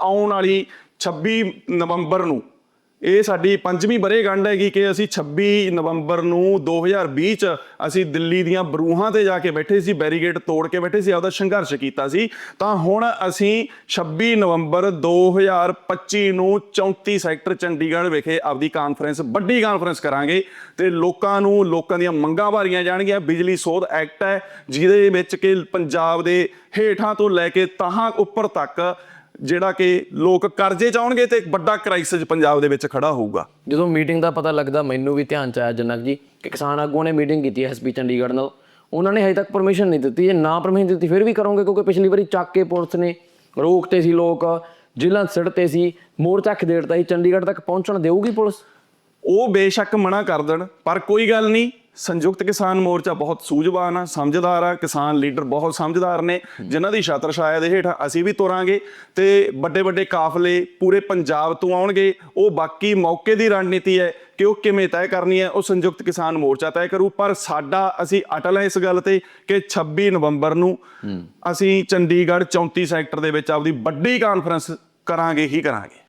ਆਉਣ ਵਾਲੀ 26 ਨਵੰਬਰ ਨੂੰ। ਇਹ ਸਾਡੀ ਪੰਜਵੀਂ ਬਰੇਗੰਢ ਹੈਗੀ ਕਿ ਅਸੀਂ 26 ਨਵੰਬਰ ਨੂੰ 2020 ਚ ਅਸੀਂ ਦਿੱਲੀ ਦੀਆਂ ਬਰੂਹਾਂ ਤੇ ਜਾ ਕੇ ਬੈਠੇ ਸੀ ਬੈਰੀਗੇਟ ਤੋੜ ਕੇ ਬੈਠੇ ਸੀ, ਆਪਦਾ ਸੰਘਰਸ਼ ਕੀਤਾ ਸੀ। ਤਾਂ ਹੁਣ ਅਸੀਂ 26 ਨਵੰਬਰ 2025 ਨੂੰ 34 ਸੈਕਟਰ ਚੰਡੀਗੜ੍ਹ ਵਿਖੇ ਆਪਦੀ ਕਾਨਫਰੰਸ ਵੱਡੀ ਕਾਨਫਰੰਸ ਕਰਾਂਗੇ ਤੇ ਲੋਕਾਂ ਨੂੰ, ਲੋਕਾਂ ਦੀਆਂ ਮੰਗਾਂ ਭਾਰੀਆਂ ਜਾਣਗੀਆਂ। ਬਿਜਲੀ ਸੋਧ ਐਕਟ ਹੈ, ਜਿਹਦੇ ਵਿੱਚ ਕਿ ਪੰਜਾਬ ਦੇ ਹੇਠਾਂ ਤੋਂ ਲੈ ਕੇ ਤਾਹਾਂ ਉੱਪਰ ਤੱਕ ਜਿਹੜਾ ਕਿ ਲੋਕ ਕਰਜ਼ੇ ਚਾਉਣਗੇ ਤੇ ਇੱਕ ਵੱਡਾ ਕ੍ਰਾਈਸਿਸ ਪੰਜਾਬ ਦੇ ਵਿੱਚ ਖੜਾ ਹੋਊਗਾ। ਜਦੋਂ ਮੀਟਿੰਗ ਦਾ ਪਤਾ ਲੱਗਦਾ ਮੈਨੂੰ ਵੀ ਧਿਆਨ ਚ ਆਇਆ ਜਨਕ ਜੀ ਕਿ ਕਿਸਾਨ ਆਗੂਆਂ ਨੇ ਮੀਟਿੰਗ ਕੀਤੀ ਹੈ ਐਸਪੀ ਚੰਡੀਗੜ੍ਹ ਨਾਲ। ਉਹਨਾਂ ਨੇ ਹਜੇ ਤੱਕ ਪਰਮਿਸ਼ਨ ਨਹੀਂ ਦਿੱਤੀ। ਜੇ ਨਾ ਪਰਮਿਸ਼ਨ ਦਿੱਤੀ ਫਿਰ ਵੀ ਕਰੋਗੇ ਕਿਉਂਕਿ ਪਿਛਲੀ ਵਾਰੀ ਚੱਕ ਕੇ ਪੁਲਿਸ ਨੇ ਰੋਕਤੇ ਸੀ ਲੋਕ ਜ਼ਿਲ੍ਹਾ ਸਿੜਤੇ ਸੀ ਮੋਰਚਾ ਖਦੇੜਤਾ ਸੀ ਚੰਡੀਗੜ੍ਹ ਤੱਕ ਪਹੁੰਚਣ ਦੇਊਗੀ ਪੁਲਿਸ। ਉਹ ਬੇਸ਼ੱਕ ਮਨਾ ਕਰ ਦੇਣ ਪਰ ਕੋਈ ਗੱਲ ਨਹੀਂ ਸੰਯੁਕਤ ਕਿਸਾਨ ਮੋਰਚਾ ਬਹੁਤ ਸੂਝਵਾਨ ਆ ਸਮਝਦਾਰ ਆ ਕਿਸਾਨ ਲੀਡਰ ਬਹੁਤ ਸਮਝਦਾਰ ਨੇ ਜਿਨ੍ਹਾਂ ਦੀ ਛਤਰ ਛਾਇਆ ਦੇ ਹੇਠ ਅਸੀਂ ਵੀ ਤੁਰਾਂਗੇ ਤੇ ਵੱਡੇ ਵੱਡੇ ਕਾਫਲੇ ਪੂਰੇ ਪੰਜਾਬ ਤੋਂ ਆਉਣਗੇ। ਉਹ ਬਾਕੀ ਮੌਕੇ ਦੀ ਰਣਨੀਤੀ ਹੈ ਕਿ ਉਹ ਕਿਵੇਂ ਤੈਅ ਕਰਨੀ ਹੈ ਉਹ ਸੰਯੁਕਤ ਕਿਸਾਨ ਮੋਰਚਾ ਤੈਅ ਕਰੂ। ਪਰ ਸਾਡਾ ਅਸੀਂ ਅਟਲ ਹੈ ਇਸ ਗੱਲ ਤੇ ਕਿ 26 ਨਵੰਬਰ ਨੂੰ ਅਸੀਂ ਚੰਡੀਗੜ੍ਹ 34 ਸੈਕਟਰ ਦੇ ਵਿੱਚ ਆਪਦੀ ਵੱਡੀ ਕਾਨਫਰੰਸ ਕਰਾਂਗੇ ਹੀ ਕਰਾਂਗੇ।